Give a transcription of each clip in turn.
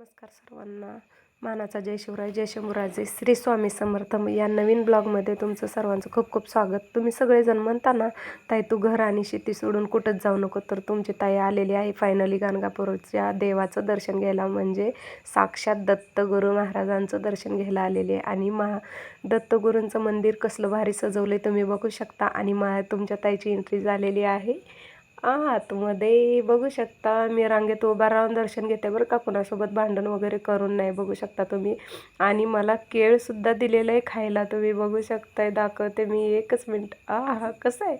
नमस्कार सर्वांना. मानाचा जय शिवराय जय शंभूराजे. श्री स्वामी समर्थ या नवीन ब्लॉगमध्ये तुमचं सर्वांचं खूप खूप स्वागत. तुम्ही सगळेजण म्हणता ना ताई तू घर आणि शेती सोडून कुठंच जाऊ नको. तर तुमची ताई आलेली आहे फायनली गाणगापूरच्या देवाचं दर्शन घ्यायला. म्हणजे साक्षात दत्तगुरू महाराजांचं दर्शन घ्यायला आलेले आहे. आणि महा दत्तगुरूंचं मंदिर कसलं भारी सजवलं आहे तुम्ही बघू शकता. आणि मा तुमच्या ताईची एंट्री झालेली आहे. आतमध्ये बघू शकता मी रांगेत उभा राहून दर्शन घेते बरं का. कुणासोबत भांडण वगैरे करून नाही बघू शकता तुम्ही. आणि मला केळसुद्धा दिलेलं आहे खायला. तुम्ही बघू शकताय दाखवते मी एकच मिनिट. आ हा कसं आहे?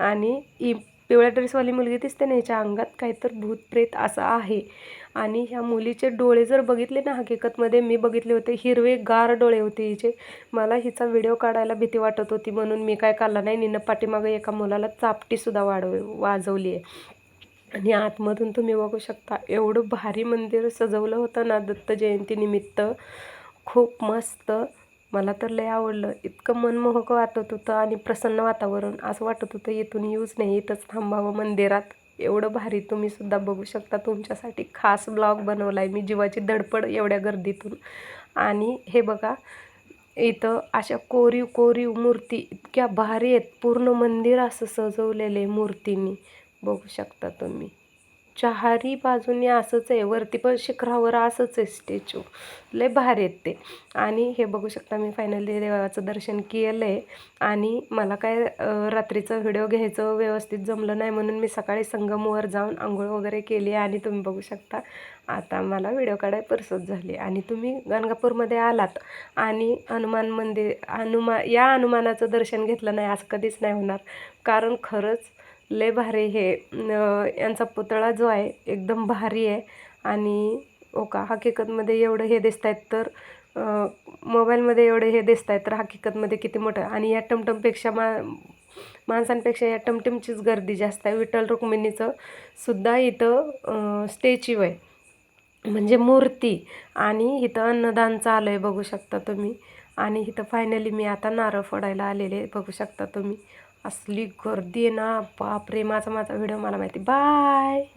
आणि इ पिवळ्या ड्रेसवाली मुलगी दिसते ना हिच्या अंगात काहीतर भूतप्रेत असं आहे. आणि ह्या मुलीचे डोळे जर बघितले ना हकीकतमध्ये मी बघितले होते हिरवे गार डोळे होते हिचे. मला हिचा व्हिडिओ काढायला भीती वाटत होती म्हणून मी काय काढला नाही. निनं पाठीमागं एका मुलाला चापटीसुद्धा वाढव वाजवली आहे. आणि आतमधून तुम्ही बघू शकता एवढं भारी मंदिर सजवलं होतं ना दत्त जयंतीनिमित्त. खूप मस्त मला तर लय आवडलं. इतकं मनमोहक वाटत होतं आणि प्रसन्न वातावरण. असं वाटत होतं इथून येऊच नाही इथंच थांबावं मंदिरात. एवढं भारी. तुम्ही सुद्धा बघू शकता तुमच्यासाठी खास ब्लॉग बनवला आहे मी जीवाची धडपड एवढ्या गर्दीतून. आणि हे बघा इथं अशा कोरीव कोरीव मूर्ती इतक्या भारी आहेत. पूर्ण मंदिर असं सजवलेलं आहे मूर्तींनी. बघू शकता तुम्ही. चारही बाजूने असंच आहे. वरती पण शिखरावर असंच आहे स्टॅच्यू लय भारी आहेत ते. आणि हे बघू शकता मी फायनली देवाचं दर्शन केलं आहे आणि मला काय रात्रीचं व्हिडिओ घ्यायचं व्यवस्थित जमलं नाही म्हणून मी सकाळी संगमवर जाऊन आंघोळ वगैरे केली आणि तुम्ही बघू शकता आता मला व्हिडिओ काढाय परसत झाली. आणि तुम्ही गणगापूरमध्ये आलात आणि हनुमान मंदिर हनुमा या हनुमानाचं दर्शन घेतलं नाही असं कधीच नाही होणार. कारण खरंच लय भारी हे. यांचा पुतळा जो आहे एकदम भारी आहे. आणि ओ का हकीकतमध्ये एवढं हे दिसत आहेत तर मोबाईलमध्ये एवढे हे दिसत आहेत तर हकीकतमध्ये किती मोठं. आणि या टमटमपेक्षा मा माणसांपेक्षा या टमटमचीच गर्दी जास्त आहे. विठ्ठल रुक्मिणीचं सुद्धा इथं स्टॅच्यू आहे. म्हणजे मूर्ती. आणि इथं अन्नदान चालू आहे बघू शकता तुम्ही. आणि इथं फायनली मी आता नारळ फोडायला आलेले बघू शकता तुम्ही. असली गर्दी आहे ना. बापरे माझा माझा व्हिडिओ मला माहिती बाय.